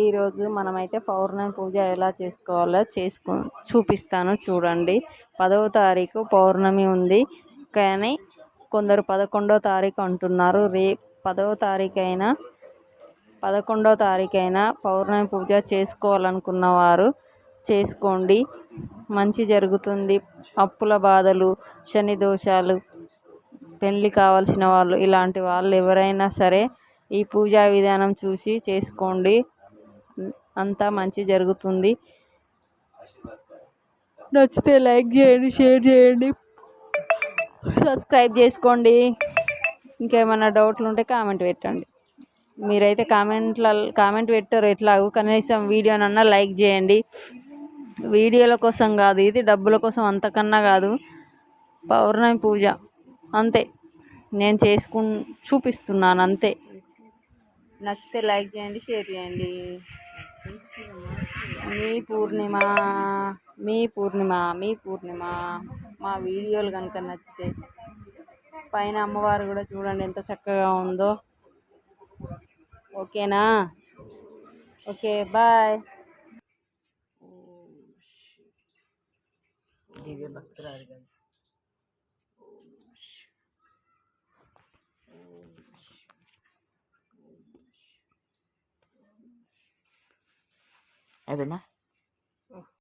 ఈరోజు మనమైతే పౌర్ణమి పూజ ఎలా చేసుకోవాలో చేసుకు చూపిస్తాను చూడండి. పదవ తారీఖు పౌర్ణమి ఉంది. కానీ కొందరు పదకొండో తారీఖు అంటున్నారు. రే పదవ తారీఖు అయినా పదకొండో తారీఖు అయినా పౌర్ణమి పూజ చేసుకోవాలనుకున్న వారు చేసుకోండి. మంచి జరుగుతుంది. అప్పుల బాధలు శని దోషాలు పెళ్ళి కావాల్సిన వాళ్ళు ఇలాంటి వాళ్ళు ఎవరైనా సరే ఈ పూజా విధానం చూసి చేసుకోండి. అంతా మంచి జరుగుతుంది. నచ్చితే లైక్ చేయండి షేర్ చేయండి. సబ్స్క్రైబ్ చేసుకోండి. ఇంకేమైనా డౌట్లు ఉంటే కామెంట్ పెట్టండి. మీరైతే కామెంట్ల కామెంట్ పెట్టారు ఎట్లాగూ. కనీసం వీడియోనన్నా లైక్ చేయండి. వీడియోల కోసం కాదు ఇది డబ్బుల కోసం అంతకన్నా కాదు. పౌర్ణమి పూజ. అంతే. నేను చేసుకు చూపిస్తున్నాను అంతే. నచ్చితే లైక్ చేయండి షేర్ చేయండి. మీ పూర్ణిమ మీ పూర్ణిమ మీ పూర్ణిమ. మా వీడియోలు కనుక నచ్చితే పైన అమ్మవారు కూడా చూడండి ఎంత చక్కగా ఉందో. ఓకేనా? Okay bye. దివ్య భక్తురాలు 还在吗？